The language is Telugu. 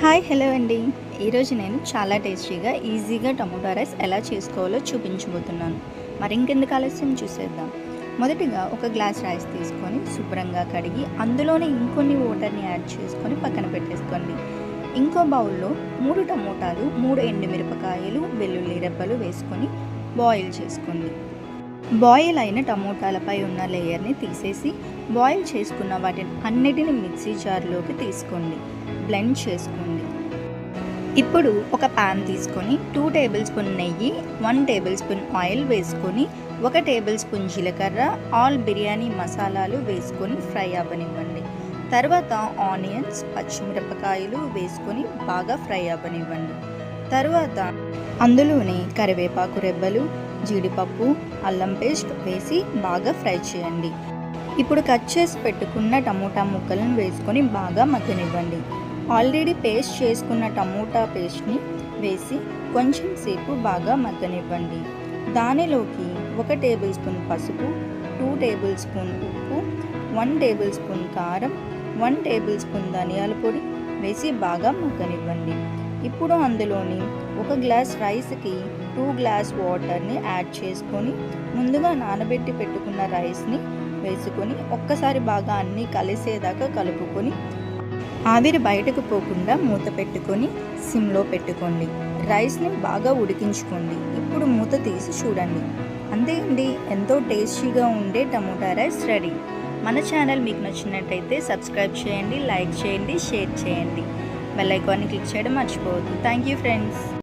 హాయ్ హలో అండి. ఈరోజు నేను చాలా టేస్టీగా ఈజీగా టమోటా రైస్ ఎలా చేసుకోవాలో చూపించబోతున్నాను. మరి ఇంకెందుకు ఆలస్యం? చూసేద్దాం. మొదటిగా ఒక గ్లాస్ రైస్ తీసుకొని శుభ్రంగా కడిగి అందులోనే ఇంకొన్ని వాటర్ని యాడ్ చేసుకొని పక్కన పెట్టేసుకోండి. ఇంకో బౌల్లో మూడు టమోటాలు మూడు ఎండుమిరపకాయలు వెల్లుల్లి రెబ్బలు వేసుకొని బాయిల్ చేసుకోండి. బాయిల్ అయిన టమోటాలపై ఉన్న లేయర్ని తీసేసి బాయిల్ చేసుకున్న వాటిని అన్నిటిని మిక్సీ జార్లోకి తీసుకోండి. బ్లెండ్ చేసుకోండి. ఇప్పుడు ఒక పాన్ తీసుకొని టూ టేబుల్ స్పూన్ నెయ్యి వన్ టేబుల్ స్పూన్ ఆయిల్ వేసుకొని ఒక టేబుల్ స్పూన్ జీలకర్ర ఆల్ బిర్యానీ మసాలాలు వేసుకొని ఫ్రై అవ్వనివ్వండి. తర్వాత ఆనియన్స్ పచ్చిమిరపకాయలు వేసుకొని బాగా ఫ్రై అవ్వనివ్వండి. తర్వాత అందులోనే కరివేపాకు రెబ్బలు జీడిపప్పు అల్లం పేస్ట్ వేసి బాగా ఫ్రై చేయండి. ఇప్పుడు కట్ చేసి పెట్టుకున్న టమోటా ముక్కలను వేసుకొని బాగా మగ్గనివ్వండి. ఆల్రెడీ పేస్ట్ చేసుకున్న టమోటా పేస్ట్ని వేసి కొంచెం సేపు బాగా మగ్గనివ్వండి. దానిలోకి ఒక టేబుల్ స్పూన్ పసుపు టూ టేబుల్ స్పూన్ ఉప్పు వన్ టేబుల్ స్పూన్ కారం వన్ టేబుల్ స్పూన్ ధనియాల పొడి వేసి బాగా మగ్గనివ్వండి. ఇప్పుడు అందులోని ఒక గ్లాస్ రైస్కి టూ గ్లాస్ వాటర్ని యాడ్ చేసుకొని ముందుగా నానబెట్టి పెట్టుకున్న రైస్ని వేసుకొని ఒక్కసారి బాగా అన్నీ కలిసేదాకా కలుపుకొని ఆవిరి బయటకు పోకుండా మూత పెట్టుకొని సిమ్లో పెట్టుకోండి. రైస్ని బాగా ఉడికించుకోండి. ఇప్పుడు మూత తీసి చూడండి. అంతే అండి. ఎంతో టేస్టీగా ఉండే టమోటా రైస్ రెడీ. మన ఛానల్ మీకు నచ్చినట్టయితే సబ్స్క్రైబ్ చేయండి లైక్ చేయండి షేర్ చేయండి. బెల్ ఐకాన్ని క్లిక్ చేయడం మర్చిపోవద్దు. Thank you friends